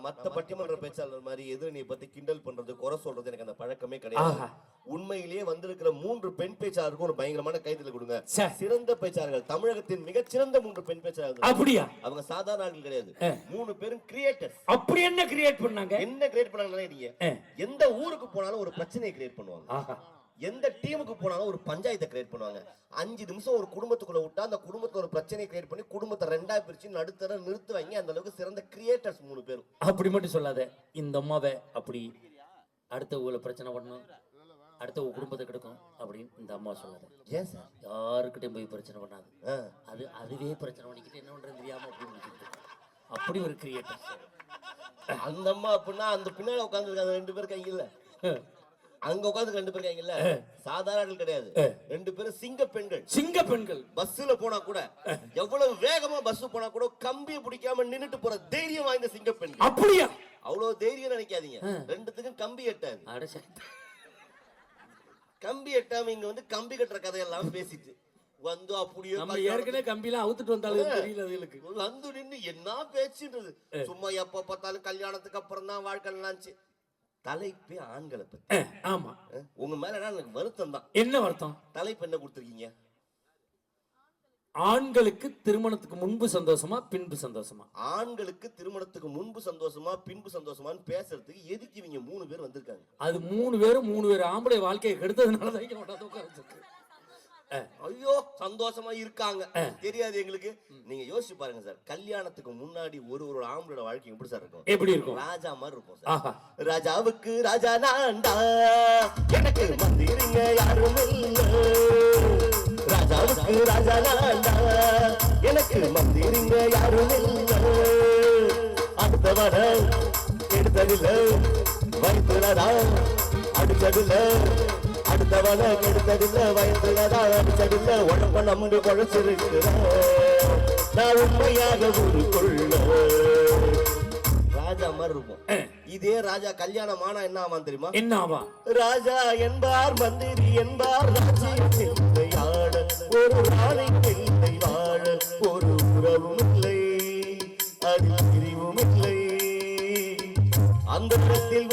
நான் மத்த பட்டிமன்ற பேச்சாளர் மாதிரி எதிரணியை பத்தி கிண்டல் பண்றது குறை சொல்றது எனக்கு அந்த பழக்கமே கிடையாது. உண்மையிலேயே வந்திருக்கிற மூன்று பெண் பேச்சாளருக்கும் ஒரு பயங்கரமான கைதல கொடுங்க. சிறந்த பேச்சாளர்கள் தமிழகத்தின் மிகச்சிறந்த மூன்று பெண் பேச்சாளர்கள். அப்படியா? அவங்க சாதாரண ஆட்கள் கிடையாது. மூணு பேரும் கிரியேட்டர்ஸ் அப்படி என்ன கிரியேட் பண்ணாங்க? என்ன கிரியேட் ஆ. எந்த ஊருக்கு போனாலும் ஒரு பிரச்சனையை கிரியேட் பண்ணுவாங்க. எந்த டீமுக்கு போனாலும் ஒரு பஞ்சாயத்தை கிரியேட் பண்ணுவாங்க. அஞ்சு நிமிஷம் ஒரு குடும்பத்துக்குள்ள விட்டா அந்த குடும்பத்துல ஒரு பிரச்சனையை கிரியேட் பண்ணி குடும்பத்தை ரெண்டா பிரிச்சு நடுத்தர நிறுத்துவாங்க அந்த அளவுக்கு சிறந்த கிரியேட்டர்ஸ் மூணு பேரும். அப்படி மட்டும் சொல்லாத இந்த அம்மாவை அப்படி அடுத்த ஊர்ல பிரச்சனை பண்ணணும் அடுத்த குடும்பத்தை கெடுக்கும் அப்படின்னு இந்த அம்மா சொல்லாத. ஏன் சார்? யாருக்கிட்டையும் போய் பிரச்சனை பண்ணாது. அது அதுவே பிரச்சனை பண்ணிக்கிட்டு என்ன பண்றது தெரியாம அப்படி முடிச்சுட்டு இருக்கு. அப்படி ஒரு கிரியேட்டர் அந்த அம்மா அப்படின்னா அந்த பின்னால உட்கார்ந்து ரெண்டு பேர் இல்ல அங்க உட்கார்ந்து ரெண்டு பேர் இருக்காங்க இல்ல சாதாரண கிடையாது. ரெண்டு பேரும் சிங்க பெண்கள். சிங்க பெண்கள். பஸ்ல போனா கூட எவ்வளவு வேகமா பஸ் போனா கூட கம்பியை பிடிக்காம நின்னுட்டு போற தைரியம் வாய்ந்த சிங்க பெண்கள். அப்படியா? அவ்வளவு தைரியம் நினைக்காதீங்க. ரெண்டுத்துக்கும் கம்பி எட்டாது. கம்பி எட்டாம இங்க வந்து கம்பி கட்டுற கதையெல்லாம் பேசிட்டு வந்து அப்படியே நம்ம ஏற்கனவே கம்பிலாம் அவுத்துட்டு வந்தாலும் தெரியல அதுகளுக்கு வந்து நின்னு என்ன பேச்சுன்றது. சும்மா எப்ப பார்த்தாலும் கல்யாணத்துக்கு அப்புறம் தான் வாழ்க்கை நல்லாச்சு தலைப்பே ஆண்களை பத்தி. ஆமா. உங்க மேல எனக்கு வருத்தம் தான் என்ன வருத்தம்? தலைப்பு என்ன கொடுத்துருக்கீங்க? ஆண்களுக்கு திருமணத்துக்கு முன்பு சந்தோஷமா பின்பு சந்தோஷமா? ஆண்களுக்கு திருமணத்துக்கு முன்பு சந்தோஷமா பின்பு சந்தோஷமான்னு பேசுறதுக்கு எதுக்கு இவங்க மூணு பேர் வந்திருக்காங்க? அது மூணு பேரும் மூணு பேர் ஆம்பளை வாழ்க்கையை கெடுத்ததுனால தான் இங்க வச்சிருக்கு. ஐயோ சந்தோஷமா இருக்காங்க. தெரியாது எங்களுக்கு. நீங்க யோசிச்சு பாருங்க சார். கல்யாணத்துக்கு முன்னாடி ஒரு ஒரு ஆம்பளோட வாழ்க்கை எப்படி சார் இருக்கும்? எப்படி இருக்கும்? ராஜா மாதிரி இருக்கும் சார். ராஜாவுக்கு ராஜா நான்டா. எனக்கு மந்திரிங்க யாரும் ராஜாவுக்கு ராஜா நான்டா. எனக்கு மந்திரிங்க யாரும் இல்ல. அடுத்தவன எடுத்ததில்ல. வயிற்றுலதா அடிச்சதில்ல அடுத்தவன கெடுத்ததில்ல வயிற்றுலதா அடிச்சதில்ல உடம்ப நம்பி குழைச்சிருக்கிறேன் நான் உண்மையாக ஊருக்குள்ள ராஜா மாதிரி இருக்கும் இதே ராஜா கல்யாணம் ஆனா என்ன ஆவான் தெரியுமா? என்ன ஆவா ராஜா என்பார் மந்திரி என்பார் ஆள. ஒரு ராணி இல்லை வாழ. ஒரு உறவும் இல்லை அதில் பிரிவும் இல்லை. அந்த இடத்தில்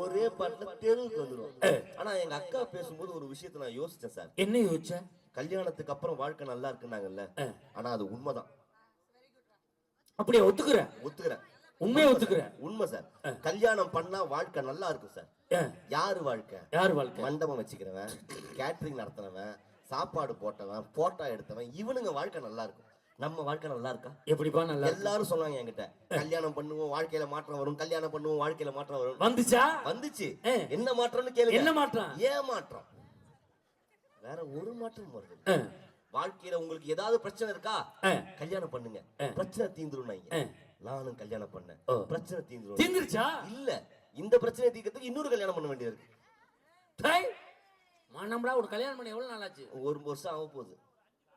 ஒரே பாட்டுல தெருவுக்கு வந்துடும் ஆனா எங்க அக்கா பேசும்போது ஒரு விஷயத்தை நான் யோசிச்சேன் சார். என்ன யோசிச்ச? கல்யாணத்துக்கு அப்புறம் வாழ்க்கை நல்லா இருக்குன்னாங்கல்ல. ஆனா அது உண்மைதான். அப்படியே ஒத்துக்குற? ஒத்துக்கிறேன். உண்மையை ஒத்துக்குற? உண்மை சார். கல்யாணம் பண்ணா வாழ்க்கை நல்லா இருக்கும் சார். யாரு வாழ்க்கை? யார் வாழ்க்கை? மண்டபம் வச்சுக்கிறவன் கேட்டரிங் நடத்துனவன் சாப்பாடு போட்டவன் போட்டோ எடுத்தவன் இவனுங்க வாழ்க்கை நல்லா இருக்கும். நம்ம வாழ்க்கை நல்லா இருக்கா? எப்படிப்பா நல்லா எல்லாரும் சொன்னாங்க என்கிட்ட. கல்யாணம் பண்ணுவோம் வாழ்க்கையில மாற்றம் வரும். கல்யாணம் பண்ணுவோம் வாழ்க்கையில மாற்றம் வரும். வந்துச்சா? வந்துச்சு. என்ன மாற்றம்னு கேளுங்க. என்ன மாற்றம்? ஏன் மாற்றம்? வேற ஒரு மாற்றம் வருது வாழ்க்கையில உங்களுக்கு ஏதாவது பிரச்சனை இருக்கா? கல்யாணம் பண்ணுங்க. பிரச்சனை தீந்துரும் நானும் கல்யாணம் பண்ணேன். பிரச்சனை தீந்துரும். தீந்துருச்சா? இல்ல. இந்த பிரச்சனையை தீர்க்கறதுக்கு இன்னொரு கல்யாணம் பண்ண வேண்டியது இருக்கு. மனம்டா ஒரு கல்யாணம் பண்ணி எவ்வளவு நாள் ஆச்சு ஒரு வருஷம் ஆக போகுது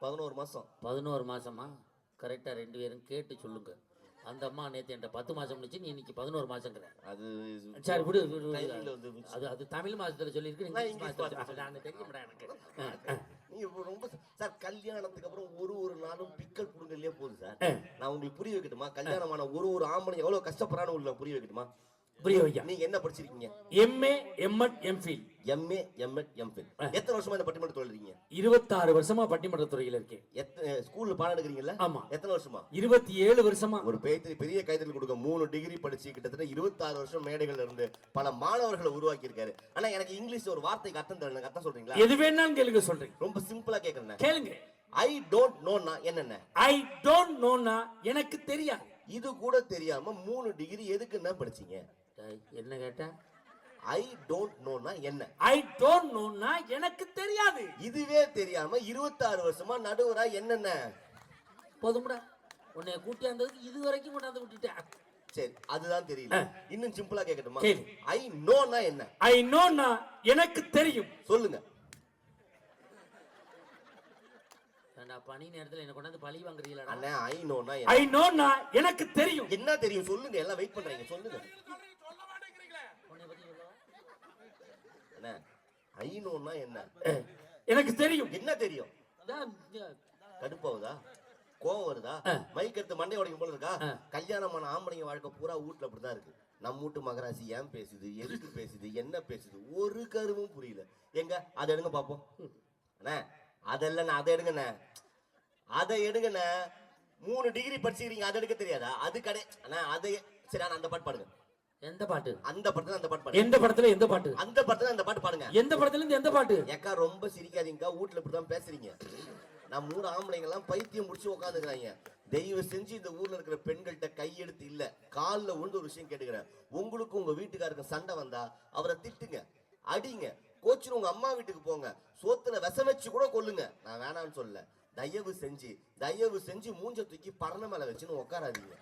பதினோரு மாசம். பதினோரு மாசமா? கரெக்டா ரெண்டு பேரும் கேட்டு சொல்லுங்க. அந்த அம்மா நேத்து என்கிட்ட பத்து மாசம் முடிச்சு நீ இன்னைக்கு பதினோரு மாசங்கிற அது சரி விடு. அது அது தமிழ் மாசத்துல சொல்லியிருக்கு அது தெரியும்டா எனக்கு அஹ், அஹ். நீங்க இப்ப ரொம்ப சார் கல்யாணத்துக்கு அப்புறம் ஒரு ஒரு நாளும் பிக்கல் புடுங்கலையே போகுது சார். நான் உங்களுக்கு புரிய வைக்கட்டுமா? கல்யாணமான ஒரு ஒரு ஆம்பளை எவ்வளவு கஷ்டப்படுறான்னு உங்களுக்கு புரிய வைக்கட்டுமா? புரிய வையா நீங்க என்ன படிச்சிருக்கீங்க? MA MEd MPhil MA MEd MPhil எத்தனை வருஷமா இந்த பட்டிமன்ற தொழில் இருபத்தாறு வருஷமா பட்டிமன்ற துறையில இருக்கேன். எத்தனை ஸ்கூல்ல பாடம் எடுக்கிறீங்கல்ல? ஆமா. எத்தனை வருஷமா? இருபத்தி ஏழு வருஷமா. ஒரு பெரிய பெரிய கைத்தறி கொடுக்க மூணு டிகிரி படிச்சு கிட்டத்தட்ட இருபத்தாறு வருஷம் மேடைகள்ல இருந்து பல மாணவர்களை உருவாக்கி இருக்காரு ஆனா எனக்கு இங்கிலீஷ் ஒரு வார்த்தைக்கு அர்த்தம் தரணும் அர்த்தம் சொல்றீங்களா? எது வேணாலும் கேளுங்க சொல்றேன். ரொம்ப சிம்பிளா கேக்குறேன். கேளுங்க. ஐ டோன்ட் நோனா என்னென்ன? ஐ டோன்ட் நோனா எனக்கு தெரியாது. இது கூட தெரியாம மூணு டிகிரி எதுக்கு என்ன படிச்சீங்க? என்ன கேட்ட? ஐ டோன்ட் நோனா என்ன? ஐ டோன்ட் நோனா எனக்கு தெரியாது. இதுவே தெரியாம இருபத்தாறு வருஷமா நடுவரா என்னென்ன? போதும்டா உன்னை கூட்டியாந்ததுக்கு இது வரைக்கும் கொண்டாந்து விட்டுட்டேன். சரி அதுதான் தெரியல. இன்னும் சிம்பிளா கேட்கட்டுமா. ஐ நோனா என்ன? ஐ நோனா எனக்கு தெரியும். சொல்லுங்க. பனி நேரத்துல என்ன கொண்டாந்து பழி வாங்குறீங்களா ஐ நோனா ஐ நோனா எனக்கு தெரியும். என்ன தெரியும்? சொல்லுங்க. எல்லாம் வெயிட் பண்றீங்க. சொல்லுங்க உன்னை பத்தி சொல்லவா? அண்ணா ஐ என்ன? எனக்கு தெரியும். என்ன தெரியும்? கடுப்பாவுதா கோவம் வருதா? மைக் எடுத்து மண்டை உடைக்கும் போல இருக்கா? கல்யாணமான ஆம்பளைங்க வாழ்க்கை பூரா வீட்டுல அப்படிதான் இருக்கு. நம்ம வீட்டு மகராசி ஏன் பேசுது? எதுக்கு பேசுது? என்ன பேசுது? ஒரு கருவும் புரியல. எங்க? அதை எடுங்க பாப்போம் அண்ணே அதெல்லாம் அதை எடுங்கண்ணே. அதை எடுங்கண்ணே. மூணு டிகிரி படிச்சுக்கிறீங்க அதை எடுக்க தெரியாதா? அது கடை அண்ணா அதை சரி அந்த பாட்டு பாடுங்க. எந்த பாட்டு? அந்த படத்துல அந்த பாட்டு எந்த படத்துல எந்த பாட்டு? அந்த படத்துல அந்த பாட்டு பாடுங்க. எந்த படத்துல இருந்து எந்த பாட்டு? ஏக்கா ரொம்ப சிரிக்காதீங்கக்கா. வீட்டுல இப்படிதான் பேசுறீங்க. நான் மூணு ஆம்பளைங்க எல்லாம் பைத்தியம் முடிச்சு உட்காந்துக்கிறாங்க தயவு செஞ்சு இந்த ஊர்ல இருக்கிற பெண்கள்கிட்ட கையெடுத்து இல்ல. கால்ல விழுந்து ஒரு விஷயம் கேட்டுக்கிறேன். உங்களுக்கு உங்க வீட்டுக்காருக்கு சண்டை வந்தா அவரை திட்டுங்க அடிங்க கோச்சுன்னு உங்க அம்மா வீட்டுக்கு போங்க. சோத்துல விஷம் வச்சு கூட கொல்லுங்க. நான் வேணாம்னு சொல்லல. தயவு செஞ்சு தயவு செஞ்சு மூஞ்ச தூக்கி பரண மேல வச்சுன்னு உட்காராதீங்க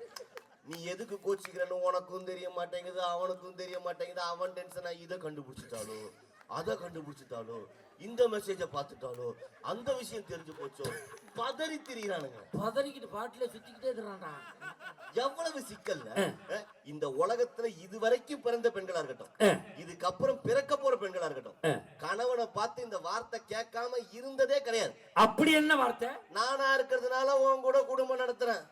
நீ எதுக்கு கோச்சிக்கிறன்னு உனக்கும் தெரிய மாட்டேங்குது அவனுக்கும் தெரிய மாட்டேங்குது அவன் டென்ஷனா இதை கண்டுபிடிச்சிட்டாலோ அதை கண்டுபிடிச்சிட்டாலோ இந்த மெசேஜை பார்த்துட்டாலோ அந்த விஷயம் தெரிஞ்சு போச்சோ பதறி திரியிறானுங்க. பதறிக்கிட்டு பாட்டுல சுத்திக்கிட்டே இருக்கிறான்டா. எவ்வளவு சிக்கல்ல இந்த உலகத்துல இதுவரைக்கும் பிறந்த பெண்களா இருக்கட்டும். இதுக்கப்புறம் பிறக்க போற பெண்களா இருக்கட்டும். கணவனை பார்த்து இந்த வார்த்தை கேட்காம இருந்ததே கிடையாது. அப்படி என்ன வார்த்தை? நானா இருக்கிறதுனால உன் கூட குடும்பம் நடத்துறேன்.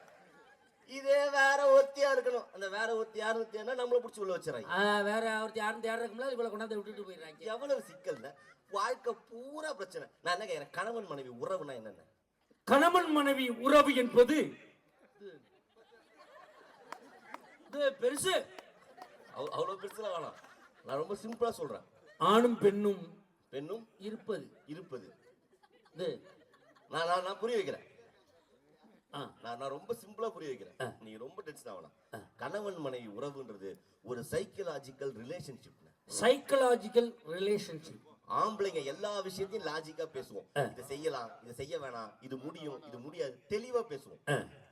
இதே வேற ஒத்தியா இருக்கணும். அந்த வேற ஒத்தி யாரு ஒத்தியானா நம்மள புடிச்சு உள்ள வச்சுறாங்க வேற ஒருத்தர் யாரும் தேடுறதுக்குள்ள இவ்வளவு கொண்டாந்து விட்டுட்டு போயிடுறாங்க. எவ்வளவு சிக்கல்ல? வாழ்க்கை பூரா பிரச்சனை. நான் என்ன கேக்குறேன்? கணவன் மனைவி உறவுனா என்னென்ன? கணவன் மனைவி உறவு என்பது இது. பெருசு. அவ்- அவ்வளவு பெருசுல வேணாம். நான் ரொம்ப சிம்பிளா சொல்றேன். ஆணும் பெண்ணும் பெண்ணும் இருப்பது. இருப்பது. நான் நான் நான் புரிய வைக்கிறேன். நான் நான் ரொம்ப சிம்பிளா புரிய வைக்கிறேன். நீங்க ரொம்ப டென்ஷன் ஆகலாம் கணவன் மனைவி உறவுன்றது ஒரு சைக்கலாஜிக்கல் ரிலேஷன்ஷிப் சைக்கலாஜிக்கல் ரிலேஷன்ஷிப் ஆம்பளைங்க எல்லா விஷயத்தையும் லாஜிக்கா பேசுவோம். இதை செய்யலாம் இதை செய்ய வேணாம் இது முடியும் இது முடியாது தெளிவா பேசுவோம்.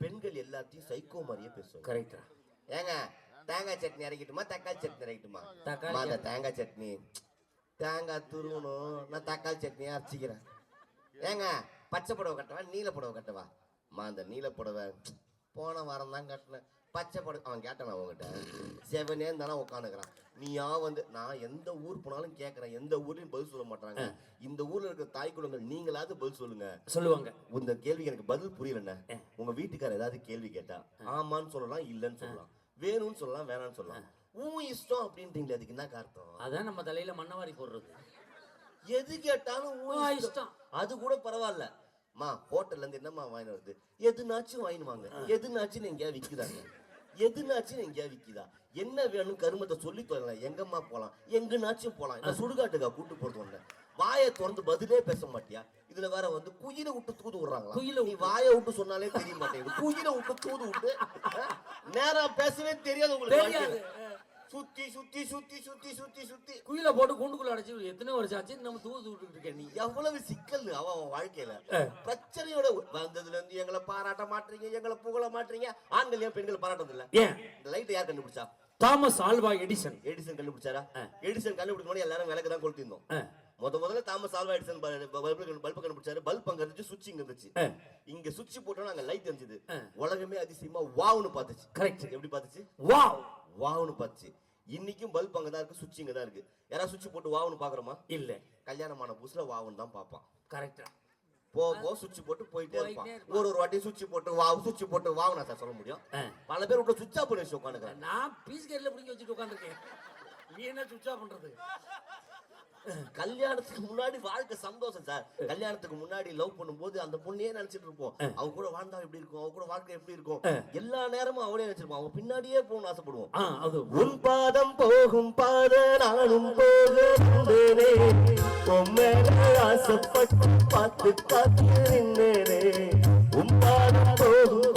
பெண்கள் எல்லாத்தையும் சைக்கோ மாதிரியே பேசுவோம் கரெக்டா ஏங்க தேங்காய் சட்னி அரைக்கட்டுமா தக்காளி சட்னி அரைக்கட்டுமா? தக்காளி தேங்காய் சட்னி. தேங்காய் துருவணும். நான் தக்காளி சட்னியை அரைச்சிக்கிறேன். ஏங்க பச்சை புடவை கட்டவா நீல புடவை கட்டவா? அம்மா அந்த நீல புடவை போன வாரம் தான் கட்டினேன். பச்சை புடவை அவன் கேட்டான் அவங்ககிட்ட செவனே தானே உட்காந்துக்கிறான். நீயா வந்து நான் எந்த ஊர் போனாலும் கேட்கறேன். எந்த ஊர்லயும் பதில் சொல்ல மாட்டாங்க. இந்த ஊர்ல இருக்கிற தாய் குடும்பங்கள் நீங்களாவது பதில் சொல்லுங்க. சொல்லுவாங்க. இந்த கேள்விக்கு எனக்கு பதில் புரியலண்ணே. உங்க வீட்டுக்காரர் ஏதாவது கேள்வி கேட்டா ஆமான்னு சொல்லலாம் இல்லைன்னு சொல்லலாம். வேணும்னு சொல்லலாம் வேணாம்னு சொல்லலாம். உன் இஷ்டம் அப்படின்றீங்களே அதுக்கு என்ன காரணம்? அதான் நம்ம தலையில மண்ணவாரி போடுறது. எது கேட்டாலும் இஷ்டம். அது கூட பரவாயில்ல. மா ஹோட்டல்ல இருந்து என்னம்மா வாங்கி வருது எதுனாச்சும் வாங்கின்னு வாங்க. எதுனாச்சும் எங்கேயா விக்குதாங்க. எதுனாச்சும் எங்கேயா விக்குதா? என்ன வேணும் கருமத்தை சொல்லி தரலாம். எங்கம்மா போலாம்? எங்கனாச்சும் போலாம். சுடுகாட்டுக்கா கூட்டு போறது ஒண்ணு வாயை திறந்து பதிலே பேச மாட்டியா? இதுல வேற வந்து குயில விட்டு தூது விடுறாங்களா? குயிலை நீ வாயை விட்டு சொன்னாலே தெரிய மாட்டேங்குது. குயில விட்டு தூது விட்டு நேரா பேசவே தெரியாது உங்களுக்கு. சுத்தி சுத்தி சுத்தி சுத்தி சுத்தி சுத்தி. குயில போட்டு கூண்டுக்குள்ள அடைச்சு எத்தனை வருஷம் ஆச்சு? நம்ம தூது விட்டுட்டு இருக்க நீ. எவ்வளவு சிக்கல் அவன் வாழ்க்கையில. பிரச்சனையோட வந்ததுல இருந்து எங்களை பாராட்ட மாட்டீங்க எங்களை புகழ மாட்டீங்க. ஆண்கள் ஏன் பெண்கள் பாராட்டது இல்ல ஏன்? இந்த லைட் யார் கண்டுபிடிச்சா? Thomas Alva Edison. எடிசன் கண்டுபிடிச்சாரா? எடிசன் கண்டுபிடிக்கும் போது எல்லாரும் விளக்கு தான் கொளுத்திருந்தோம். முத முதல்ல Thomas Alva Edison bulb bulb கண்டுபிடிச்சாரு. பல்ப் அங்க இருந்துச்சு சுவிட்ச் இங்க இருந்துச்சு. இங்க சுவிட்ச் போட்டோம் அங்க லைட் இருந்துச்சு உலகமே அதிசயமா வாவ்னு பார்த்துச்சு. கரெக்ட் எப்படி பார்த்துச்சு? வாவ் வாவ்னு பார்த்துச்சு. இன்னைக்கும் பல்ப் அங்க தான் இருக்கு சுவிட்ச் இங்க தான் இருக்கு. யாராவது சுவிட்ச் போட்டு வாவ்னு பாக்குறோமா இல்ல. கல்யாணமான புதுசுல வாவ்னு தான் பார்ப்பான். கரெக்டா போக போக சுவிட்ச் போட்டு போயிட்டே இருப்பான். ஒரு ஒரு வாட்டி சுவிட்ச் போட்டு வாவு சுவிட்ச் போட்டு வாவு நான் சொல்ல முடியும். பல பேர் விட்டு சுவிட்ச் ஆஃப் பண்ணி வச்சு உட்காந்துக்கிறேன் நான் பீஸ் கேட்ல பிடிக்க வச்சுட்டு உட்காந்துருக்கேன். நீ என்ன சுவிட்ச் ஆஃப் பண்றது? கல்யாணத்துக்கு முன்னாடி வாழ்க்கை சந்தோஷம் சார். கல்யாணத்துக்கு முன்னாடி லவ் பண்ணும்போது அந்த பொண்ணையே நினைச்சிட்டு இருப்போம். அவ கூட வாழ்ந்தா எப்படி இருக்கும்? அவ கூட வாழ்க்கை எப்படி இருக்கும்? எல்லா நேரமும் அவளே நினைச்சிருப்போம். அவன் பின்னாடியே போகணும்னு ஆசைப்படுவோம். அது உன் பாதம் போகும் பாத நானும் போகிறேனே ஆசைப்பட்டு பார்த்து பார்த்து நின்னேனே உன் பாதம் போகும்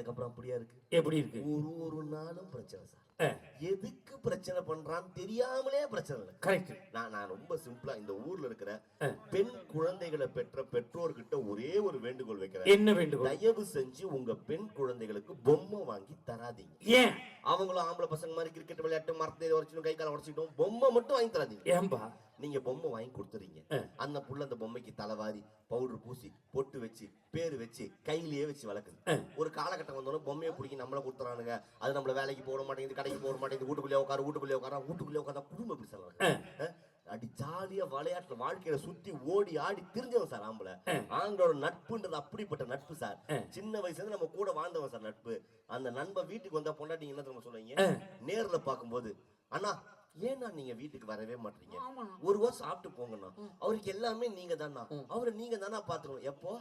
கல்யாணத்துக்கு அப்புறம் அப்படியா இருக்கு? எப்படி இருக்கு? ஒரு ஒரு நாளும் பிரச்சனை சார். எதுக்கு பிரச்சனை பண்றான்னு தெரியாமலே பிரச்சனை கரெக்ட் நான் நான் ரொம்ப சிம்பிளா இந்த ஊர்ல இருக்கிற பெண் குழந்தைகளை பெற்ற பெற்றோர்கிட்ட ஒரே ஒரு வேண்டுகோள் வைக்கிறேன். என்ன வேண்டுகோள்? தயவு செஞ்சு உங்க பெண் குழந்தைகளுக்கு பொம்மை வாங்கி தராதீங்க. ஏன்? அவங்களும் ஆம்பளை பசங்க மாதிரி கிரிக்கெட் விளையாட்டு மரத்தை உடச்சிடும் கை காலை உடச்சிட்டோம் பொம்மை மட்டும் வாங்கி தராதீங்க. ஏன்பா? நீங்க பொம்மை வாங்கி கொடுத்துறீங்க. அந்த புள்ள அந்த பொம்மைக்கு தலைவாரி பவுடர் பூசி பொட்டு வச்சு பேரு வச்சு கையிலேயே வச்சு வளர்க்குது. ஒரு காலகட்டம் வந்தோடனே பொம்மையை பிடிக்கி நம்மள கொடுத்துறானுங்க அது நம்மள வேலைக்கு போட மாட்டேங்குது கடைக்கு போட மாட்டேங்குது வீட்டுக்குள்ளே உட்காரு வீட்டுக்குள்ளே உட்காரா வீட்டுக்குள்ளே உட்காரா குடும்பம் எப்படி நடக்குது? அஹ்? ஜாலியா விளையாட்டுல வாழ்க்கையில சுத்தி ஓடி ஆடி திரிஞ்சவன் சார் ஆம்பளை. ஆண்களோட நட்புன்றது அப்படிப்பட்ட நட்பு சார். சின்ன வயசுல இருந்து நம்ம கூட வாழ்ந்தவன் சார் நட்பு. அந்த நண்பன் வீட்டுக்கு வந்தா பொண்டாட்டி என்ன தெரியுமா சொல்லுவீங்க? நேர்ல பார்க்கும்போது அண்ணா ஏன்னா நீங்க வீட்டுக்கு வரவே மாட்டீங்க. ஒரு வாரம் சாப்பிட்டு போங்கண்ணா. அவருக்கு எல்லாமே நீங்க தானா அவரை நீங்க தானா பாத்துக்கணும் எப்போ?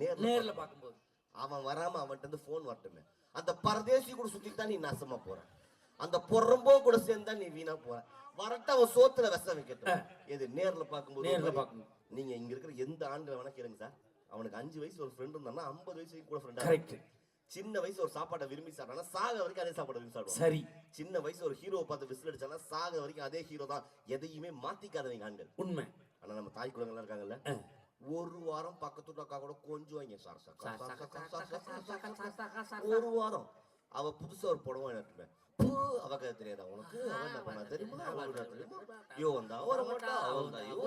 நேர்ல நேர்ல பார்க்கும்போது. அவன் வராம அவன்கிட்ட இருந்து போன் வரட்டுமே. அந்த பரதேசி கூட சுத்திட்டு தான் நீ நாசமா போற. அந்த பொறம்போ கூட சேர்ந்தா நீ வீணா போற. வரட்ட அவன் சோத்துல விஷம் வைக்கட்டும். எது நேர்ல பார்க்கும்போது? நேர்ல பார்க்கும்போது. நீங்க இங்க இருக்கிற எந்த ஆண்களை வேணா கேளுங்க சார். அவனுக்கு அஞ்சு வயசு ஒரு ஃப்ரெண்ட் இருந்தான்னா ஐம்பது வயசு கூட ஃப்ரெண்டா கரெக்ட் சின்ன வயசு ஒரு சாப்பாட்டை விரும்பி சாப்பிட்டாலும் சாக வரைக்கும் அதே சாப்பாடை விரும்பி சாப்பிடுவோம் சரி சின்ன வயசு ஒரு ஹீரோவை பார்த்து விசில் அடிச்சாலும் சாக வரைக்கும் அதே ஹீரோ தான் எதையுமே மாத்திக்காதவங்க ஆண்கள் உண்மை ஆனா நம்ம தாய் குழந்தைங்களாம் இருக்காங்கல்ல ஒரு வாரம் பக்கத்து அக்கா கூட கொஞ்சம் சார் ஒரு வாரம் அவ புதுசா ஒரு புடவை நட்டுமே பூ அவ தெரியாதா உனக்கு அவ ஐயோ வந்தா வர மாட்டா அவ வந்தா இவ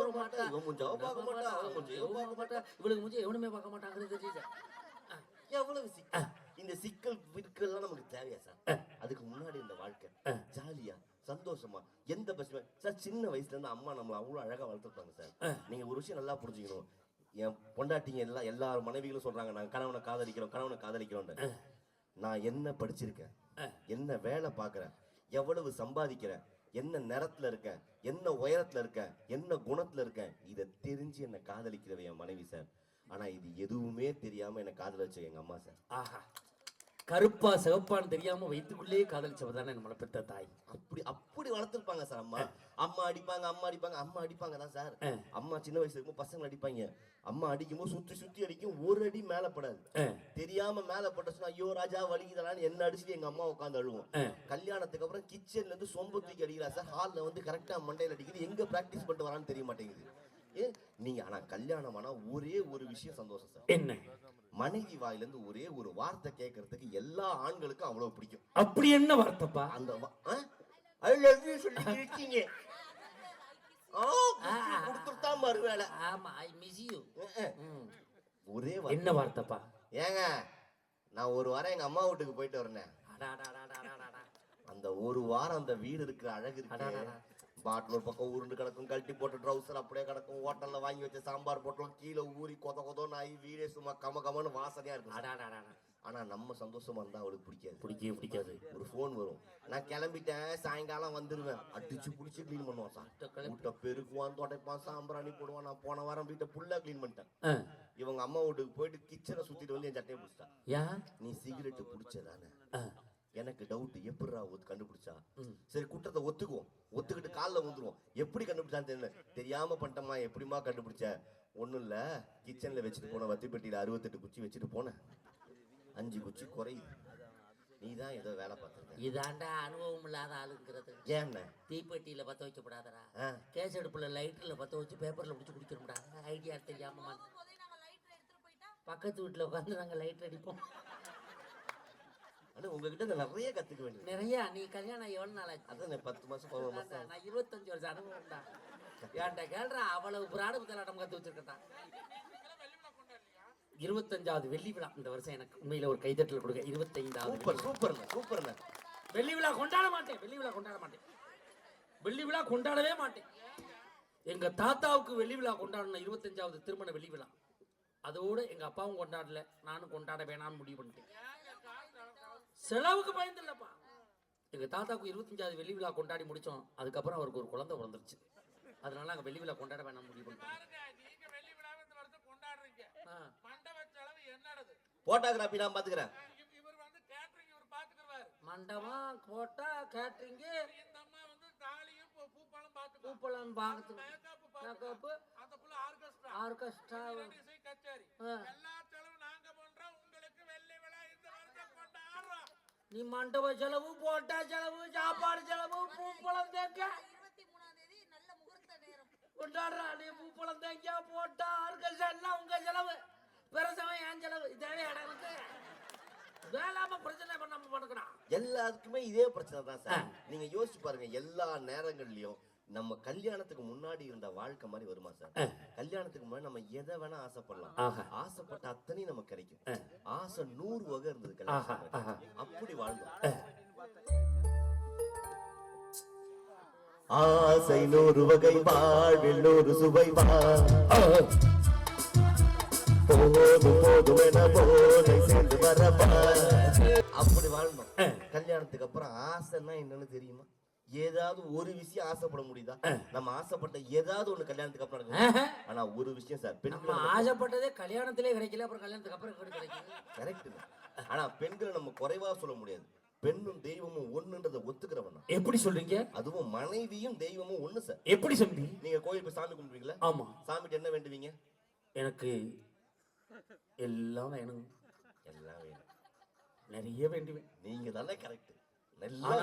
எவ்வளவு சிக்கல் இந்த சிக்கல் விற்கெல்லாம் நமக்கு தேவையா சார் அதுக்கு முன்னாடி இந்த வாழ்க்கை. ஜாலியா சந்தோஷமா எந்த பசுமை சார் சின்ன வயசுல இருந்து அம்மா நம்மள அவ்வளவு அழகா வளர்த்துருப்பாங்க சார் நீங்க ஒரு விஷயம் நல்லா புரிஞ்சுக்கணும். என் பொண்டாட்டிங்க எல்லாம் எல்லா மனைவிகளும் சொல்றாங்க நான் கணவனை காதலிக்கிறோம் கணவனை காதலிக்கிறோம்னு. நான் என்ன படிச்சிருக்கேன்? என்ன வேலை பார்க்கறேன்? எவ்வளவு சம்பாதிக்கிறேன்? என்ன நிறத்துல இருக்கேன்? என்ன உயரத்துல இருக்கேன்? என்ன குணத்துல இருக்கேன்? இதை தெரிஞ்சு என்ன காதலிக்கிறவ என் மனைவி சார் ஆனா இது எதுவுமே தெரியாம என்ன காதலிச்ச எங்க அம்மா சார் ஆஹா. கருப்பா சிவப்பான்னு தெரியாம வயிற்றுக்குள்ளேயே காதலிச்சவ தானே நம்மளை பெற்ற தாய். அப்படி அப்படி வளர்த்துருப்பாங்க சார் அம்மா. அம்மா அடிப்பாங்க அம்மா அடிப்பாங்க அம்மா அடிப்பாங்க தான் சார். அம்மா சின்ன வயசுல இருக்கும்போது பசங்க அடிப்பாங்க. அம்மா அடிக்கும்போது சுத்தி சுத்தி அடிக்கும் ஒரு அடி மேல படாது. தெரியாம மேல பட்டுச்சுன்னா ஐயோ ராஜா வலிக்குதலான்னு என்ன அடிச்சுட்டு எங்க அம்மா உட்காந்து அழுவோம். கல்யாணத்துக்கு அப்புறம் கிச்சன்ல இருந்து சொம்பு தூக்கி அடிக்கிறா சார். ஹால்ல வந்து கரெக்டா மண்டையில அடிக்குது. எங்க பிராக்டிஸ் பண்ணிட்டு வரான்னு தெரிய மாட்டேங்குது. நீங்க ஆனா கல்யாணம் ஆனா ஒரே ஒரு விஷயம் சந்தோஷம் சார். என்ன? மனைவி வாயில இருந்து ஒரே ஒரு வார்த்தை கேட்கறதுக்கு எல்லா ஆண்களுக்கும் அவ்வளவு பிடிக்கும். அப்படி என்ன வார்த்தைப்பா? அந்த ஐ லவ் யூ சொல்லி இருக்கீங்க கொடுத்துட்டா ஆமா ஐ மிஸ் யூ ஒரே என்ன வார்த்தைப்பா? ஏங்க நான் ஒரு வாரம் எங்க அம்மா வீட்டுக்கு போயிட்டு வரேன். அந்த ஒரு வாரம் அந்த வீடு இருக்கிற அழகு இருக்கு. பாட்டில் ஒரு பக்கம் உருண்டு கிடக்கும் கழட்டி போட்டு ட்ரௌசர் அப்படியே கிடக்கும் ஹோட்டல்ல வாங்கி வச்ச சாம்பார் போட்டோம் கீழே ஊறி கொத கொதோன்னு ஆகி வீடே சும்மா கம கமன்னு வாசனையா இருக்கும். அடாடாடாடா. ஆனா நம்ம சந்தோஷமா இருந்தா அவளுக்கு பிடிக்காது. பிடிக்கவே பிடிக்காது. ஒரு ஃபோன் வரும். நான் கிளம்பிட்டேன் சாயங்காலம் வந்துருவேன். அடிச்சு புடிச்சு க்ளீன் பண்ணுவான் சார். வீட்டை பெருக்குவான் தொடைப்பான் சாம்பிராணி போடுவான் நான் போன வாரம் வீட்டை ஃபுல்லா க்ளீன் பண்ணிட்டேன். இவங்க அம்மா வீட்டுக்கு போயிட்டு கிச்சனை சுத்திட்டு வந்து என் சட்டையை பிடிச்சிட்டா. ஏன் நீ சிகரெட் பிடிச்சதானே. எனக்கு டவுட் எப்படிடா ஒத்து கண்டுபிடிச்சா? சரி குற்றத்தை ஒத்துக்குவோம். ஒத்துக்கிட்டு காலில் வந்துருவோம். எப்படி கண்டுபிடிச்சான்னு தெரியல. தெரியாம பண்ணிட்டோமா எப்படிமா கண்டுபிடிச்ச? ஒண்ணும் இல்ல. கிச்சன்ல வச்சுட்டு போன வத்தி பெட்டியில அறுபத்தெட்டு குச்சி வச்சுட்டு போனேன் அஞ்சு குச்சி குறையுது. நீ தான் ஏதோ வேலை பார்த்துருக்க. இதாண்டா அனுபவம் இல்லாத ஆளுங்கிறது ஏன்ன? தீப்பெட்டியில பத்த வைக்கப்படாதடா. ஆ. கேஸ் அடுப்புல லைட்டர்ல பத்த வச்சு பேப்பர்ல முடிச்சு குடிக்கிறோம்டா. ஐடியா தெரியாம மா- பக்கத்து வீட்டுல உட்காந்து நாங்க லைட் அடிப்போம் ஆனா உங்ககிட்ட நான் நிறைய கத்துக்க வேண்டியது. நிறைய நீ கல்யாணம் எவ்வளவு நாள் ஆச்சு? அதான் பத்து மாசம் பதினோரு மாசம். நான் இருபத்தஞ்சு வருஷம் அனுபவம்டா ஏன்டா கேள்றா அவ்வளவு பிராடு புத்தலாட்டம் கத்து வச்சிருக்கா இருபத்தஞ்சாவது வெள்ளி விழா. இந்த வருஷம் எனக்கு உண்மையில ஒரு கைதட்டல் கொடுங்க. இருபத்தைந்தாவது சூப்பர் சூப்பர்ண்ண சூப்பர்ண்ண வெள்ளி விழா கொண்டாட மாட்டேன் வெள்ளி விழா கொண்டாட மாட்டேன். வெள்ளி விழா கொண்டாடவே மாட்டேன். எங்க தாத்தாவுக்கு வெள்ளி விழா கொண்டாடணும் இருபத்தஞ்சாவது திருமண வெள்ளி விழா. அதோட எங்க அப்பாவும் கொண்டாடல நானும் கொண்டாட வேணாம்னு முடிவு பண்ணிட்டேன். செலவுக்கு பயந்தில்லப்பா எங்கள் தாத்தாவுக்கு இருபத்தஞ்சாவது வெள்ளி விழா கொண்டாடி முடிச்சோம். அதுக்கப்புறம் அவருக்கு ஒரு குழந்தை பிறந்துருச்சு. அதனால நாங்கள் வெள்ளி விழா கொண்டாட வேணாம் முடிவு போட்டோகிராஃபி நான் பார்த்துக்கிறேன் மண்டபம் போட்டா கேட்ரிங் பூப்பழம் பார்த்து ஆர்கெஸ்ட்ரா. ஆர்கெஸ்ட்ரா. நீ மண்டப செலவு போட்டா செலவு சாப்பாடு செலவு பூப்பழம் தேங்க கொண்டாடுறா நீ பூப்பழம் தேங்க போட்டா ஆர்கெஸ்ட்ரா எல்லாம் உங்க செலவு. பெருசவன் என் செலவு. இதே இடத்துக்கு வேளாம பிரச்சனை பண்ணாம படுக்கிறான் எல்லாத்துக்குமே இதே பிரச்சனை தான் சார். நீங்க யோசிச்சு பாருங்க எல்லா நேரங்கள்லயும் நம்ம கல்யாணத்துக்கு முன்னாடி இருந்த வாழ்க்கை மாதிரி வருமா சார்? கல்யாணத்துக்கு முன்னாடி நம்ம எதை வேணா ஆசைப்படலாம். ஆசைப்பட்ட அத்தனையும் நமக்கு கிடைக்கும். ஆசை நூறு வகை இருந்தது அப்படி வாழ்ந்தோம். ஆசை நூறு வகை வாழ்வில் நூறு சுவை போதும் போதும் என போதை சேர்ந்து வரவா? அப்படி வாழணும் கல்யாணத்துக்கு அப்புறம் ஆசைன்னா என்னன்னு தெரியுமா? ஏதாவது ஒரு விஷயம் ஆசைப்பட முடியுதா? நம்ம ஆசைப்பட்ட ஏதாவது ஒண்ணு கல்யாணத்துக்கு அப்புறம் நடக்கும் ஆனா ஒரு விஷயம் சார் பெண்கள் ஆசைப்பட்டதே கல்யாணத்திலே கிடைக்கல அப்புறம் கல்யாணத்துக்கு அப்புறம் கிடைக்குது? கரெக்ட் ஆனா பெண்களை நம்ம குறைவா சொல்ல முடியாது. பெண்ணும் தெய்வமும் ஒண்ணுன்றதை ஒத்துக்கிறவன். எப்படி சொல்றீங்க? அதுவும் மனைவியும் தெய்வமும் ஒண்ணு சார். எப்படி சொல்றீங்க? நீங்க கோயில் போய் சாமி கும்பிடுவீங்களா? ஆமா. சாமிட்டு என்ன வேண்டுவீங்க? எனக்கு எல்லாம் வேணும். எல்லாம் வேணும். நிறைய வேண்டுவேன். நீங்க தானே கரெக்ட் நல்லா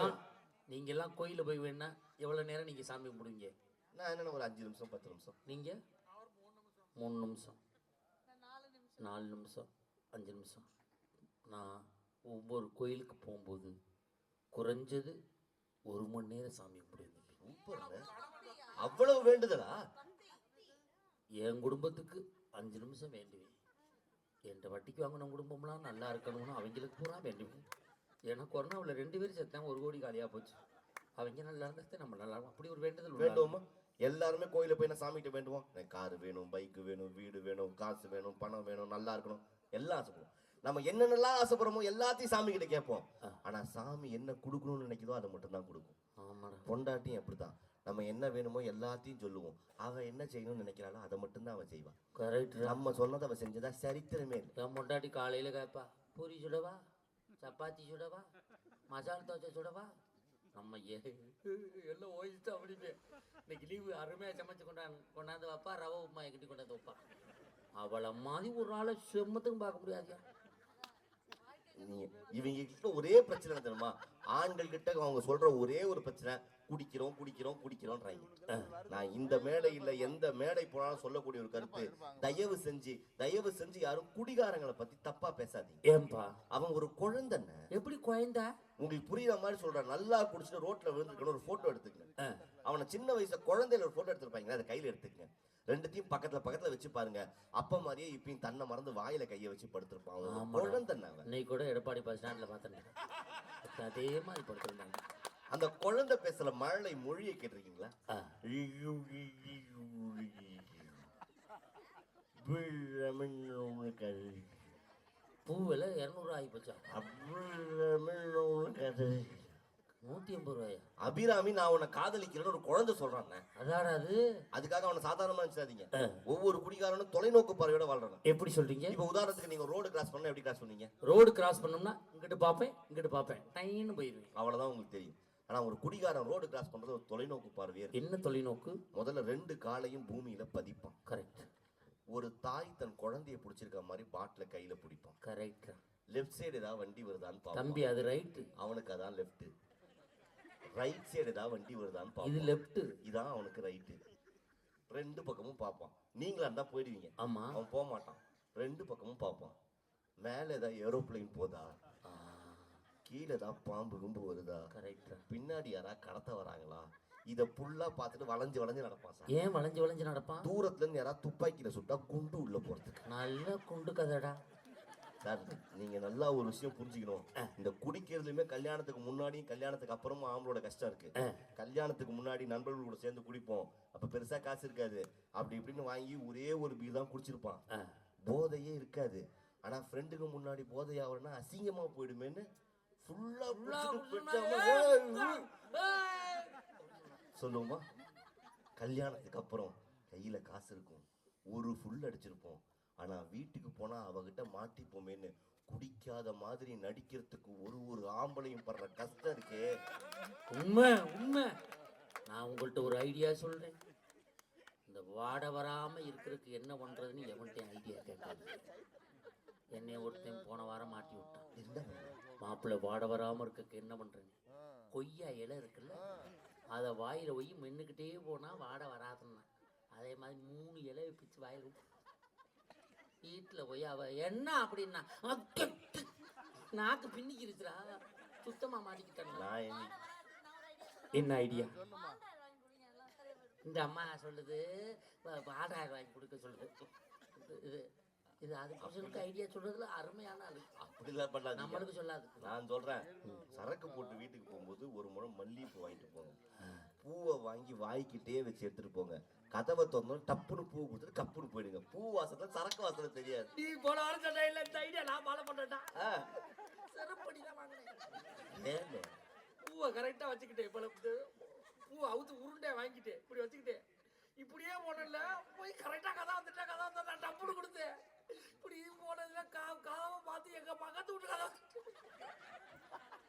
ஆனா வேணும். நீங்க எல்லாம் கோயில போய் வேணா எவ்வளவு நேரம் நீங்க சாமி கும்பிடுவீங்க? நான் என்ன ஒரு அஞ்சு நிமிஷம் பத்து நிமிஷம். நீங்க? மூணு நிமிஷம். நாலு நிமிஷம் அஞ்சு நிமிஷம். நான் ஒவ்வொரு கோயிலுக்கு போகும்போது குறைஞ்சது ஒரு மணி நேரம் சாமி கும்பிடுவேன். சூப்பர்ல அவ்வளவு வேண்டுதலா? என் குடும்பத்துக்கு அஞ்சு நிமிஷம் வேண்டுவேன். என் வட்டிக்கு வாங்கின குடும்பம்லாம் நல்லா இருக்கணும்னு அவங்களுக்கு பூரா வேண்டுவேன். ஏன்னா கொரோனாவில் ரெண்டு பேரும் செத்தாங்க ஒரு கோடி காலியாக போச்சு. அவங்க நல்லா இருந்தா நம்ம நல்லா இருக்கும். அப்படி ஒரு வேண்டுதல். வேண்டுவோமா? எல்லாருமே கோயில போய் நான் சாமிகிட்ட வேண்டுவோம்? எனக்கு காரு வேணும் பைக் வேணும் வீடு வேணும் காசு வேணும் பணம் வேணும் நல்லா இருக்கணும். எல்லாம் ஆசைப்படுவோம். நம்ம என்னென்னலாம் ஆசைப்படுறோமோ எல்லாத்தையும் சாமி கிட்ட கேட்போம் ஆனா சாமி என்ன கொடுக்கணும்னு நினைக்குதோ அதை மட்டும் தான் கொடுக்கும். ஆமாடா. பொண்டாட்டியும் அப்படிதான் நம்ம என்ன வேணுமோ எல்லாத்தையும் சொல்லுவோம். அவ என்ன செய்யணும்னு நினைக்கிறாளோ அதை மட்டும்தான் அவ செய்வா. கரெக்ட் நம்ம சொன்னதை அவ செஞ்சதா சரித்திரமே இல்லை. பொண்டாட்டி காலையில் கேட்பா பூரி சுடவா? சப்பாத்தி சுடவா? மசாலா தோசை சுடவா? நம்ம ஏ எல்லாம் ஓய்ஸ்ட்டு அப்படிமே இன்னைக்கு லீவு அருமையாக சமைச்சு கொண்டாந்து கொண்டாந்து வைப்பா ரவை உப்புமா கிட்டி கொண்டாந்து வைப்பா. அவளை மாதிரி ஒரு ஆளை செம்மத்துக்கும் பார்க்க முடியாதுயா. இவங்க கிட்ட ஒரே பிரச்சனை தெரியுமா? ஆண்கள் கிட்ட அவங்க சொல்ற ஒரே ஒரு பிரச்சனை குடிக்கிறோம் குடிக்கிறோம் குடிக்கிறோம்ன்றாங்க. நான் இந்த மேடையில எந்த மேடை போனாலும் சொல்லக்கூடிய ஒரு கருத்து. தயவு செஞ்சு தயவு செஞ்சு யாரும் குடிகாரங்களை பத்தி தப்பா பேசாதீங்க. ஏன்பா? அவன் ஒரு குழந்தைன்னு. எப்படி குழந்தா? உங்களுக்கு புரியுற மாதிரி சொல்றேன். நல்லா குடிச்சிட்டு ரோட்ல விழுந்துருக்கணும் ஒரு போட்டோ எடுத்துக்கங்க. அவனை சின்ன வயசுல குழந்தையில ஒரு போட்டோ எடுத்திருப்பாங்க அதை கையில எடுத்துக்கங்க. ரெண்டுத்தையும் பக்கத்துல பக்கத்துல வச்சு பாருங்க. அப்ப மாதிரியே இப்பயும் தன்னை மறந்து வாயில கைய வச்சு படுத்திருப்பான். அவன். இன்னைக்கு கூட எடப்பாடி பஸ் ஸ்டாண்டில் பார்த்தேன் அதே மாதிரி படுத்துருந்தாங்க. அந்த குழந்தை பேசுற மழலை மொழியை கேட்டிருக்கீங்களா? ஆ. பூ விலை இரநூறுவா ஆகி போச்சா? நூற்றி எண்பது ரூபாயா? அபிராமி நான் உன்னை காதலிக்கிறேன்னு ஒரு குழந்தை சொல்றான் அதாடா அது. அதுக்காக அவனை சாதாரணமா நினைச்சாதீங்க ஒவ்வொரு குடிகாரனும் தொலைநோக்கு பார்வையோட வாழ்றான். எப்படி சொல்றீங்க? இப்ப உதாரணத்துக்கு நீங்க ரோடு கிராஸ் பண்ணா எப்படி கிராஸ் பண்ணீங்க ரோடு கிராஸ் பண்ணோம்னா இங்கிட்டு பார்ப்பேன் இங்கிட்டு பார்ப்பேன். டைன்னு போயிடுவேன் அவ்வளவுதான் உங்களுக்கு தெரியும். ஆனா ஒரு குடிகாரன் ரோடு கிராஸ் பண்றது ஒரு தொலைநோக்கு பார்வையே இருக்கு. என்ன தொலைநோக்கு? முதல்ல ரெண்டு காலையும் பூமியில பதிப்பான். கரெக்ட் ஒரு தாய் தன் குழந்தைய பிடிச்சிருக்க மாதிரி பாட்டில கையில பிடிப்பான். கரெக்ட் லெஃப்ட் சைடு ஏதாவது வண்டி வருதான்னு தம்பி அது ரைட்டு அவனுக்கு அதான் லெஃப்ட் ரைட் சைடு ஏதாவது வண்டி வருதான்னு இது பார்ப்பான் லெஃப்ட் இதான் அவனுக்கு ரைட்டு ரெண்டு பக்கமும் பார்ப்பான் நீங்களா இருந்தா போயிடுவீங்க. ஆமா. அவன் போக மாட்டான் ரெண்டு பக்கமும் பார்ப்பான் மேல ஏதாவது ஏரோப்ளேன் போதா? கீழே ஏதாவது பாம்பு கும்பு வருதா? கரெக்ட் பின்னாடி யாரா கடத்த வராங்களா? இத புல்லா பார்த்துட்டு வளைஞ்சு வளைஞ்சு நடப்பான் சார். ஏன் வளைஞ்சு வளைஞ்சு நடப்பான்? தூரத்துல இருந்து யாராவது துப்பாக்கியில சுட்டா குண்டு உள்ள போறதுக்கு. நல்ல குண்டு கதைடா. சார் நீங்க நல்லா ஒரு விஷயம் புரிஞ்சுக்கணும். இந்த குடிக்கிறதுலயுமே கல்யாணத்துக்கு முன்னாடியும் கல்யாணத்துக்கு அப்புறமும் ஆம்பளோட கஷ்டம் இருக்கு. கல்யாணத்துக்கு முன்னாடி நண்பர்கள் கூட சேர்ந்து குடிப்போம். அப்ப பெருசா காசு இருக்காது. அப்படி இப்படின்னு வாங்கி ஒரே ஒரு பீர் தான் குடிச்சிருப்பான். போதையே இருக்காது. ஆனா ஃப்ரெண்டுக்கு முன்னாடி போதை ஆகணும்னா அசிங்கமா போயிடுமேன்னு சொல்லுவோமா? கல்யாணத்துக்கு அப்புறம் கையில காசு இருக்கும். ஒரு ஃபுல் அடிச்சிருப்போம். ஆனா வீட்டுக்கு போனா அவகிட்ட மாட்டிப்போமேன்னு குடிக்காத மாதிரி நடிக்கிறதுக்கு ஒரு ஒரு ஆம்பளையும் படுற கஷ்டம் இருக்கே. உண்மை உண்மை. நான் உங்கள்கிட்ட ஒரு ஐடியா சொல்றேன். இந்த வாடை வராம இருக்கிறதுக்கு என்ன பண்றதுன்னு எவன்கிட்ட ஐடியா கேட்காது. என்னை ஒருத்தன் போன வாரம் மாட்டி விட்டான். என்ன? மாப்பிள்ளை வாடை வராம இருக்கக்கு என்ன பண்றேன் கொய்யா இலை இருக்குல்ல? அதை வாயில போய் மென்னுக்கிட்டே போனா வாடை வராதுன்னா. அதே மாதிரி மூணு இலையை பிச்சு வாயில விட்டு வீட்டில் போய் அவ என்ன அப்படின்னா நாக்கு பின்னிக்கிருச்சுடா. சுத்தமா மாட்டிக்கிட்டேன் என்ன- ஐடியா இந்த அம்மா சொல்லுது வ- வாடாயிரம் வாங்கி கொடுக்க சொல்லுது. இது இது அது ஐடியா சொல்றதுல அருமையான ஆளு. அப்படிலாம் பண்ணாதீங்க. நம்மளுக்கு சொல்லாது. நான் சொல்றேன் சரக்கு போட்டு வீட்டுக்கு போகும்போது ஒரு முறை மல்லிகைப்பூ வாங்கிட்டு போங்க. பூவை வாங்கி வாய்க்கிட்டே வச்சு எடுத்துட்டு போங்க. கதவை திறந்தோம் டப்புன்னு பூ கொடுத்துட்டு கப்புன்னு போயிடுங்க. பூ வாசனை சரக்கு வாசனை தெரியாது. நீ போன வாரம் சொன்ன இல்ல இந்த ஐடியா நான் ஃபாலோ பண்ணட்டா ஆ, செருப்படி தான் வாங்கினேன்? பூவை கரெக்டா வச்சுக்கிட்டேன் இப்ப பூ அவுத்து உருண்டை வாங்கிட்டேன். இப்படி வச்சுக்கிட்டேன். இப்படியே போனல போய் கரெக்டா கதை வந்துட்டா கதை வந்தா நான் டப்புனு கொடுத்தேன். போனதுல கா கதவை பார்த்து எங்க பக்கத்து வீட்டு கதை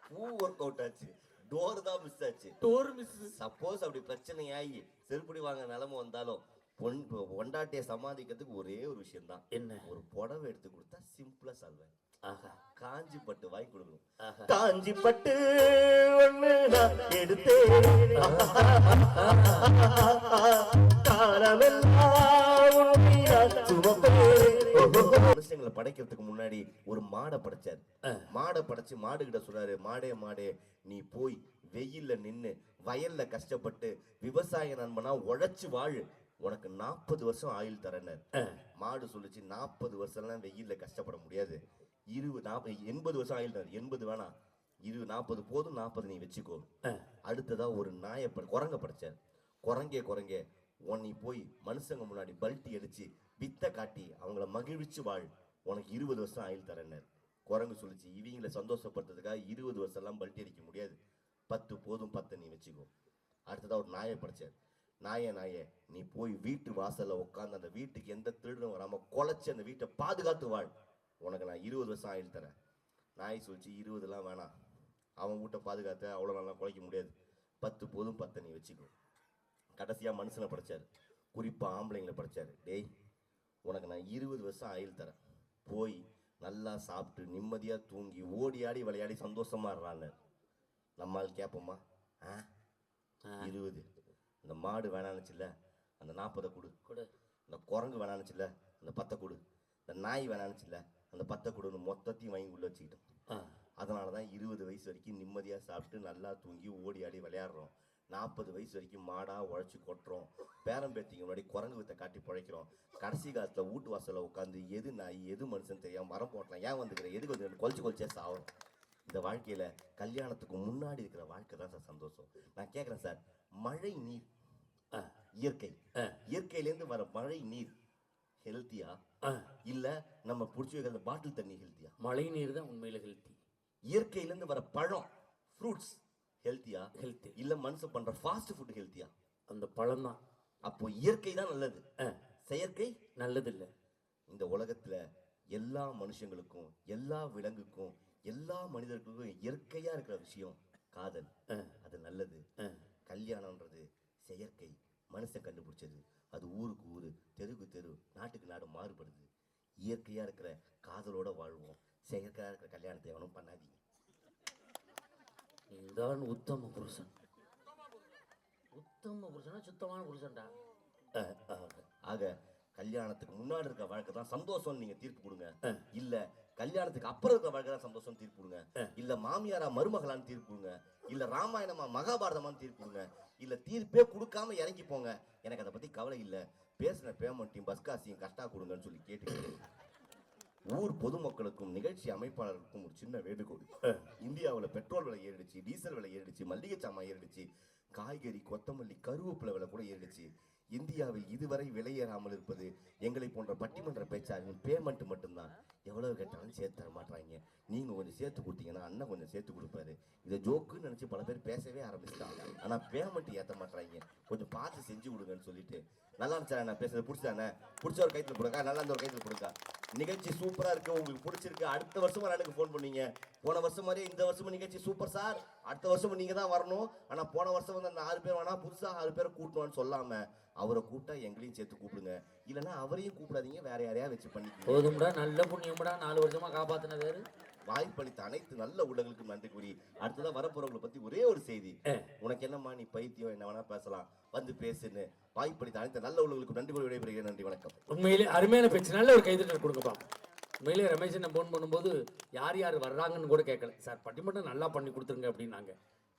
பூ ஒர்க் அவுட் ஆச்சு. டோர் தான் மிஸ் ஆச்சு. டோர் மிஸ் சப்போஸ் அப்படி பிரச்சனை ஆகி செருப்படி வாங்க நிலைமை வந்தாலும் பொன் பொண்டாட்டிய சமாளிக்கிறதுக்கு ஒரே ஒரு விஷயம் தான் என்ன? ஒரு புடவை எடுத்து கொடுத்தா சிம்பிளா சொல்வேன் காஞ்சி பட்டு வாங்கி கொடுக்கணும். காஞ்சி பட்டு ஒண்ணு நான் எடுத்தேன். மனுஷங்களை படைக்கிறதுக்கு முன்னாடி ஒரு மாடை படைச்சாரு. மாடை படைச்சு மாடு கிட்ட சொல்றாரு மாடே மாடே நீ போய் வெயில்ல நின்னு வயல்ல கஷ்டப்பட்டு விவசாய நண்பனா உழைச்சு வாழு. உனக்கு நாற்பது வருஷம் ஆயுள் தரேன்னாரு. மாடு சொல்லுச்சு நாற்பது வருஷம்லாம் வெயில்ல கஷ்டப்பட முடியாது. இருபது நாற்பது எண்பது வருஷம் ஆயுள் தரேன் எண்பது வேணாம். இரு நாற்பது போதும் நாற்பது நீ வச்சுக்கோ. அடுத்ததா ஒரு நாயை குரங்க படைச்சார் குரங்கே குரங்கே. உன் நீ போய் மனுஷங்க முன்னாடி பல்ட்டி அடிச்சு வித்தை காட்டி அவங்கள மகிழ்விச்சு வாழ். உனக்கு இருபது வருஷம் ஆயுள் தரேன்னாரு. குரங்கு சொல்லுச்சு இவங்களை சந்தோஷப்படுத்துறதுக்காக இருபது வருஷம் எல்லாம் பல்ட்டி அடிக்க முடியாது. பத்து போதும் பத்தை நீ வச்சுக்கோ. அடுத்ததா ஒரு நாயை படைச்சார் நாயே நாயே நீ போய் வீட்டு வாசல்ல உட்காந்து அந்த வீட்டுக்கு எந்த திருடனும் வராம குலைச்சு அந்த வீட்டை பாதுகாத்து வாழ். உனக்கு நான் இருபது வருஷம் ஆயுள் தரேன். நாய் சொல்லிச்சு இருபதுலாம் வேணாம். அவன் வீட்டை பாதுகாத்த அவ்வளோ நல்லா குலைக்க முடியாது. பத்து போதும் பத்தை நீ வச்சுக்கோ. கடைசியா மனுஷனை படைச்சாரு. குறிப்பா ஆம்பளைங்களை படைச்சாரு. டேய் உனக்கு நான் இருபது வருஷம் ஆயுள் தரேன். போய் நல்லா சாப்பிட்டு நிம்மதியா தூங்கி ஓடி ஆடி விளையாடி சந்தோஷமா இருறான்னு நம்மால் கேட்போமா ஆ? இருபது. இந்த மாடு வேணான்னுச்சுல்ல அந்த நாற்பதை கொடு. கொடு. இந்த குரங்கு வேணான்னுச்சுல்ல அந்த பத்தை கொடு. இந்த நாய் வேணான்னுச்சுல்ல அந்த பத்தை கொடுன்னு மொத்தத்தையும் வாங்கி உள்ள வச்சுக்கிட்டோம். அதனால தான் இருபது வயசு வரைக்கும் நிம்மதியாக சாப்பிட்டு நல்லா தூங்கி ஓடி ஆடி விளையாடுறோம். நாற்பது வயசு வரைக்கும் மாடா உழைச்சி கொட்டுறோம். பேரம்பேத்திங்க முன்னாடி குரங்கு வித்தை காட்டி பிழைக்கிறோம். கடைசி காலத்தில் வீட்டு வாசலில் உட்காந்து எது நாய் எது மனுஷன் தெரியாம மரம் போட்டலாம் ஏன் வந்துக்கிற எதுக்கு வந்து கொலிச்சு கொலிச்சே சாவரம் இந்த வாழ்க்கையில கல்யாணத்துக்கு முன்னாடி இருக்கிற வாழ்க்கை தான் சார் சந்தோஷம். நான் கேட்குறேன் சார் மழை நீர். இயற்கை. இயற்கையிலேருந்து வர மழை நீர். ஹெல்த்தியா. இல்ல நம்ம பிடிச்சி வைக்கிற பாட்டில் தண்ணி ஹெல்த்தியா மழை நீர் தான் உண்மையில ஹெல்த்தி இயற்கையிலேருந்து வர பழம் ஃப்ரூட்ஸ் ஹெல்த்தியா ஹெல்த்தி இல்ல மனுஷன் பண்ற ஃபாஸ்ட் ஃபுட் ஹெல்த்தியா அந்த பழம் தான். அப்போ இயற்கை தான் நல்லது. செயற்கை நல்லதில்லை. இந்த உலகத்துல எல்லா மனுஷங்களுக்கும் எல்லா விலங்குக்கும் எல்லா மனிதர்களுக்கும் இயற்கையா இருக்கிற விஷயம் காதல். அது நல்லது. கல்யாணம்ன்றது செயற்கை. மனுஷன் கண்டுபிடிச்சது அது ஊருக்கு ஊரு தெருவுக்கு தெரு நாட்டுக்கு நாடு மாறுபடுது. இயற்கையா இருக்கிற காதலோட வாழ்வோம். செயற்கையா இருக்கிற கல்யாணத்தை எவனும் பண்ணாதீங்க. நீதான் உத்தம புருஷன். உத்தம புருஷனா சுத்தமான புருஷன்டா. ஆக கல்யாணத்துக்கு முன்னாடி இருக்க வாழ்க்கை தான் சந்தோஷம் நீங்க தீர்ப்பு கொடுங்க. இல்ல கல்யாணத்துக்கு அப்புறம் இருக்க வாழ்க்கை சந்தோஷம் தீர்ப்பு கொடுங்க. இல்ல மாமியாரா மருமகளான்னு தீர்ப்பு கொடுங்க. இல்ல ராமாயணமா மகாபாரதமான்னு தீர்ப்பு கொடுங்க. இல்ல தீர்ப்பே கொடுக்காம இறங்கி போங்க. எனக்கு அதை பத்தி கவலை இல்ல. பேசின பேமெண்ட்டையும் பஸ் காசையும் கரெக்டா கொடுங்கன்னு சொல்லி கேட்டுக்கிட்டு ஊர் பொதுமக்களுக்கும் நிகழ்ச்சி அமைப்பாளருக்கும் ஒரு சின்ன வேண்டுகோள். இந்தியாவுல பெட்ரோல் விலை ஏறிடுச்சு டீசல் விலை ஏறிடுச்சு மல்லிகை சாமான் ஏறிடுச்சு காய்கறி கொத்தமல்லி கருவேப்பிலை விலை கூட ஏறிடுச்சு. இந்தியாவில் இதுவரை விலையேறாமல் இருப்பது எங்களை போன்ற பட்டிமன்ற பேச்சாளர்கள் பேமெண்ட் மட்டும்தான். எவ்வளவு கேட்டாலும் சேர்த்து தர மாட்டாங்க நீங்க கொஞ்சம் சேர்த்து கொடுத்தீங்கன்னா அண்ணன் கொஞ்சம் சேர்த்து கொடுப்பாரு. இதை ஜோக்குன்னு நினைச்சு பல பேர் பேசவே ஆரம்பிச்சிட்டாங்க. ஆனா பேமெண்ட் ஏத்த மாட்டாங்க கொஞ்சம் பார்த்து செஞ்சு கொடுங்கன்னு சொல்லிட்டு. நல்லா இருந்துச்சா நான் பேசுறது பிடிச்சானே பிடிச்ச ஒரு கைத்துல கொடுங்க. நல்லா இருந்த ஒரு கைத்துல கொடுங்க. நிகழ்ச்சி சூப்பரா இருக்கு. உங்களுக்கு பிடிச்சிருக்கு. அடுத்த வருஷமா எனக்கு ஃபோன் பண்ணீங்க. போன வருஷம் மாதிரி இந்த வருஷமும் நிகழ்ச்சி சூப்பர் சார் அடுத்த வருஷமும் நீங்க தான் வரணும். ஆனா போன வருஷம் வந்து அந்த ஆறு பேர் வேணா புதுசா ஆறு பேரை கூட்டணும்னு சொல்லாம அவரை கூப்பிட்டா எங்களையும் சேர்த்து கூப்பிடுங்க. இல்லைன்னா அவரையும் கூப்பிடாதீங்க. வேற யாரையா வச்சு பண்ணிக்கோங்க. போதும்டா. நல்ல புண்ணியம்டா நாலு வருஷமா காப்பாத்தின வேறு. வாய்ப்பளித்த அனைத்து நல்ல உள்ளங்களுக்கும் நன்றி கூறி அடுத்ததா வரப்போறவங்களை பத்தி ஒரே ஒரு செய்தி. உனக்கு என்னம்மா நீ பைத்தியம்? என்ன வேணா பேசலாம். வந்து பேசுன்னு. வாய்ப்பளித்த அனைத்து நல்ல உள்ளவர்களுக்கு நன்றி கூறி விடைபெறுகிறேன். நன்றி வணக்கம். உண்மையிலே அருமையான பேச்சு. நல்ல ஒரு கைதட்டல் கொடுக்கப்பா உண்மையிலே ரமேஷ் ஃபோன் பண்ணும்போது யார் யார் வர்றாங்கன்னு கூட கேட்கல. சார் பட்டிமன்றம் நல்லா பண்ணி கொடுத்துருங்க அப்படின்னாங்க.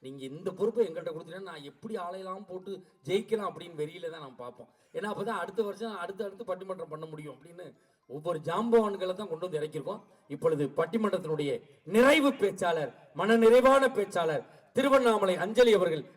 நீங்கள் இந்த பொறுப்பை எங்கள்கிட்ட கொடுத்தீங்கன்னா நான் எப்படி ஆலையெல்லாம் போட்டு ஜெயிக்கலாம் அப்படின்னு வெளியில தான் நான் பார்ப்போம். ஏன்னா அப்பதான் அடுத்த வருஷம் அடுத்து அடுத்து பட்டிமன்றம் பண்ண முடியும் அப்படின்னு ஒவ்வொரு ஜாம்பவான்களை தான் கொண்டு வந்து இறக்கியிருக்கோம். இப்பொழுது பட்டிமன்றத்தினுடைய நிறைவு பேச்சாளர் மன நிறைவான பேச்சாளர் திருவண்ணாமலை அஞ்சலி அவர்கள்